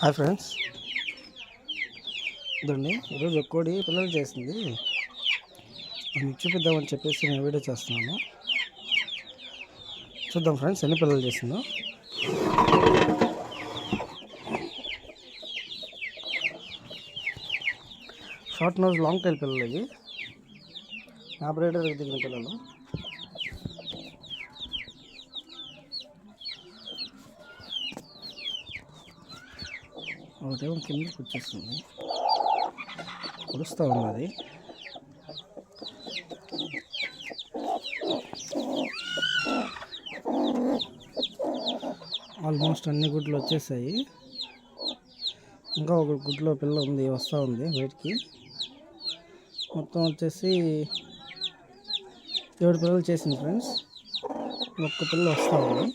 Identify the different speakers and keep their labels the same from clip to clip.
Speaker 1: Hi friends. ఇదండి ఈరోజు ఒక కోడి పిల్లలు చేసింది. అది మీకు చూపిద్దామని చెప్పేసి నేను వీడియో చేస్తున్నాను. చూద్దాం ఫ్రెండ్స్ ఎన్ని పిల్లలు చేసిందో. షార్ట్ నోజ్ లాంగ్ టైల్ పిల్లలు ఇవి. నా బ్రైడర్ దిగిన పిల్లలు. ఒకటేమో కిందకి వచ్చేస్తుంది. కురుస్తూ ఉన్నది. ఆల్మోస్ట్ అన్ని గుడ్లు వచ్చేసాయి. ఇంకా ఒక గుడ్లో పిల్ల ఉంది వస్తూ ఉంది బయటికి. మొత్తం వచ్చేసి ఏడు పిల్లలు చేసింది ఫ్రెండ్స్. ఒక్క పిల్ల వస్తూ ఉంది.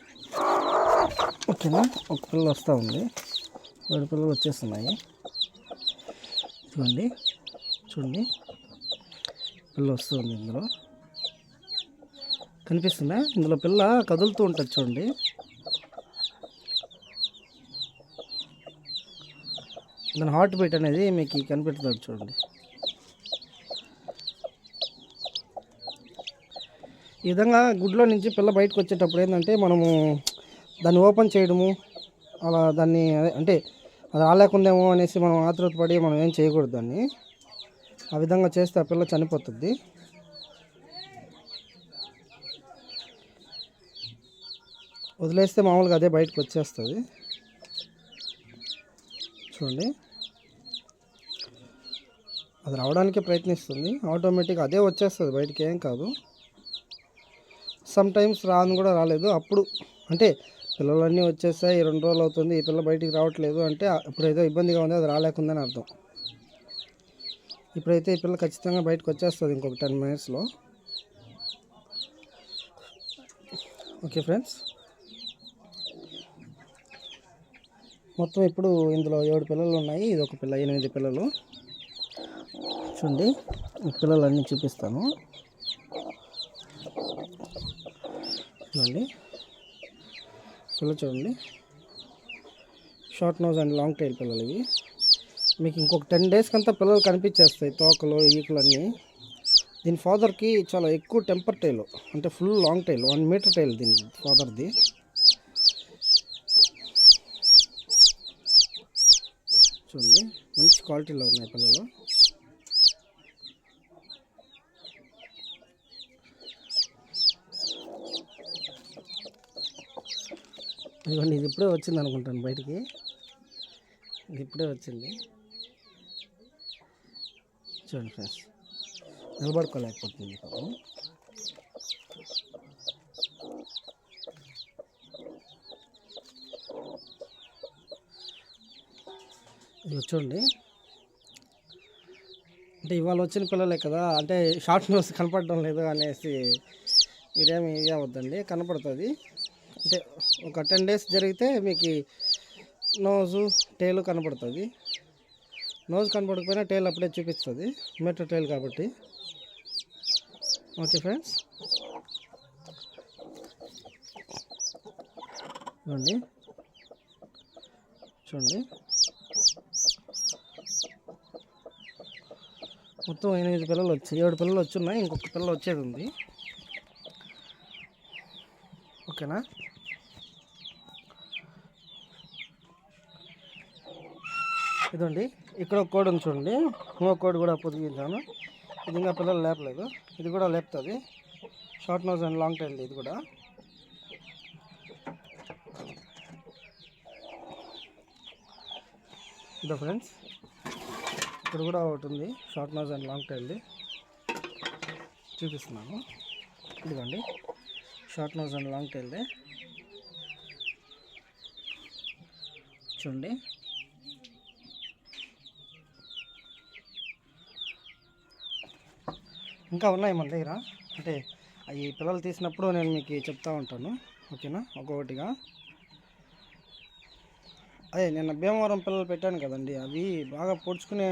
Speaker 1: ఓకేనా? ఒక పిల్ల వస్తూ ఉంది. ఏడు పిల్లలు వచ్చేస్తున్నాయి. చూడండి చూడండి. పిల్ల వస్తుంది ఇందులో. కనిపిస్తుందా? ఇందులో పిల్ల కదులుతూ ఉంటుంది చూడండి. దాని హార్ట్ బీట్ అనేది మీకు కనిపెడుతుంది చూడండి. ఈ విధంగా గుడ్లో నుంచి పిల్ల బయటకు వచ్చేటప్పుడు ఏంటంటే మనము దాన్ని ఓపెన్ చేయడము అలా దాన్ని అదే- అంటే అది రాలేకుందేమో అనేసి మనం ఆతృత పడి మనం ఏం చేయకూడదు దాన్ని. ఆ విధంగా చేస్తే ఆ పిల్ల చనిపోతుంది. వదిలేస్తే మామూలుగా అదే బయటకు వచ్చేస్తుంది. చూడండి. అది రావడానికి ప్రయత్నిస్తుంది. ఆటోమేటిక్ అదే వచ్చేస్తుంది. బయటికి ఏం కాదు. సమ్ టైమ్స్ రాను కూడా రాలేదు. అప్పుడు అంటే పిల్లలన్నీ వచ్చేసాయి రెండు రోజులు అవుతుంది ఈ పిల్ల బయటికి రావట్లేదు అంటే ఇప్పుడు ఏదో ఇబ్బందిగా ఉంది అది రాలేకుందని అర్థం. ఇప్పుడైతే ఈ పిల్ల ఖచ్చితంగా బయటకు వచ్చేస్తుంది ఇంకొక టెన్ మినిట్స్లో. Okay friends. మొత్తం ఇప్పుడు ఇందులో ఏడు పిల్లలు ఉన్నాయి ఇది ఒక పిల్ల ఎనిమిది పిల్లలు. చూడండి ఈ పిల్లలు అన్నీ చూపిస్తాను. చూడండి. పిల్లలు చూడండి. Short nose and long tail పిల్లలు ఇవి. మీకు ఇంకొక టెన్ డేస్కి అంతా పిల్లలు కనిపించేస్తాయి తోకలు ఈకలు అన్నీ దీని ఫాదర్కి చాలా ఎక్కువ టెంపర్ టైల్ అంటే full long tail one metre tail దీని ఫాదర్ది. చూడండి మంచి క్వాలిటీలో ఉన్నాయి పిల్లలు. ఇదిగోండి ఇది ఇప్పుడే వచ్చింది అనుకుంటాను బయటికి. ఇది ఇప్పుడే వచ్చింది. చూడండి ఫ్రెండ్స్ నిలబడుకోలేకపోతుంది పాపం. ఇది చూడండి. అంటే ఇవాళ వచ్చిన పిల్లలే కదా అంటే షార్ట్ నోస్ కనపడడం లేదు అనేసి మీరేమి ఇది అవ్వద్దండి కనపడుతుంది. అంటే ఒక టెన్ డేస్ జరిగితే మీకు నోజు టేలు కనపడుతుంది. నోజ్ కనపడకపోయినా టేల్ అప్పుడే చూపిస్తుంది. మెట్రో టేల్ కాబట్టి. Okay friends. చూడండి. చూడండి. మొత్తం ఎనిమిది పిల్లలు వచ్చాయి ఏడు పిల్లలు వచ్చున్నాయి ఇంకొక పిల్ల వచ్చేది ఉంది. ఓకేనా? ఇదండి. ఇక్కడ ఒక కోడి ఉంది చూడండి. ఇంకో కోడి కూడా పొదిగించాను. ఇది ఇంకా పిల్లలు లేపలేదు. ఇది కూడా లేపుతుంది. Short nose and long tail ఇది కూడా. ఇదో ఫ్రెండ్స్ ఇక్కడ కూడా ఒకటి ఉంది. షార్ట్ నోజ్ అండ్ లాంగ్ టైల్ది చూపిస్తున్నాను. ఇదిగోండి. షార్ట్ నోజ్ అండ్ లాంగ్ టైల్దే చూడండి. ఇంకా ఉన్నాయి మన దగ్గర. అంటే అవి పిల్లలు తీసినప్పుడు నేను మీకు చెప్తా ఉంటాను. ఓకేనా? ఒక్కొక్కటిగా. అదే నిన్న భీమవరం పిల్లలు పెట్టాను కదండి. అవి బాగా పొడుచుకునే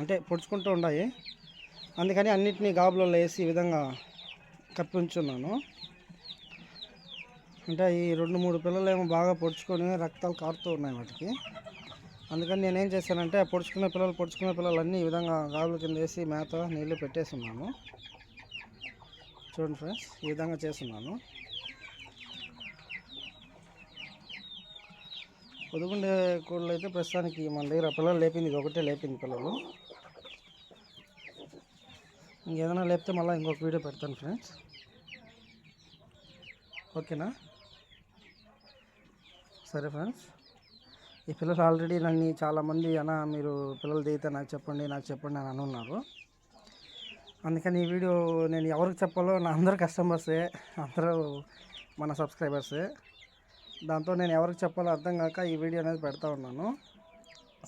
Speaker 1: అంటే పొడుచుకుంటూ ఉన్నాయి అందుకని అన్నిటినీ గాబులలో వేసి ఈ విధంగా కప్పి ఉంచున్నాను అంటే ఈ రెండు మూడు పిల్లలు ఏమో బాగా పొడుచుకొని రక్తాలు కారుతూ ఉన్నాయి వాటికి. అందుకని నేనేం చేశానంటే ఆ పొడుచుకునే పిల్లలు పొడుచుకునే పిల్లలన్నీ ఈ విధంగా గాబుల కింద వేసి మేత నీళ్ళు పెట్టేస్తున్నాను. చూడండి ఫ్రెండ్స్ ఈ విధంగా చేస్తున్నాను. పొదుగుండే కోళ్ళు అయితే ప్రస్తుతానికి మన దగ్గర పిల్లలు లేపింది ఇది ఒకటే లేపింది పిల్లలు. ఇంకేదైనా లేపితే మళ్ళీ ఇంకొక వీడియో పెడతాను ఫ్రెండ్స్. ఓకేనా? సరే ఫ్రెండ్స్. ఈ పిల్లలు ఆల్రెడీ నన్ను చాలామంది అన్న మీరు పిల్లలు దిగితే నాకు చెప్పండి నాకు చెప్పండి అని అనున్నారు. అందుకని ఈ వీడియో నేను ఎవరికి చెప్పాలో నా అందరు కస్టమర్సే అందరూ మన సబ్స్క్రైబర్సే దాంతో నేను ఎవరికి చెప్పాలో అర్థం కాక ఈ వీడియో అనేది పెడతా ఉన్నాను.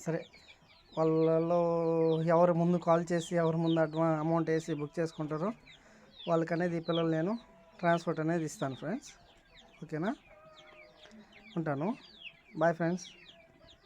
Speaker 1: సరే వాళ్ళలో ఎవరు ముందు కాల్ చేసి ఎవరు ముందు అడ్వా అమౌంట్ వేసి బుక్ చేసుకుంటారో వాళ్ళకనేది ఈ పిల్లలు నేను ట్రాన్స్పోర్ట్ అనేది ఇస్తాను ఫ్రెండ్స్ ఓకేనా? ఉంటాను. Bye friends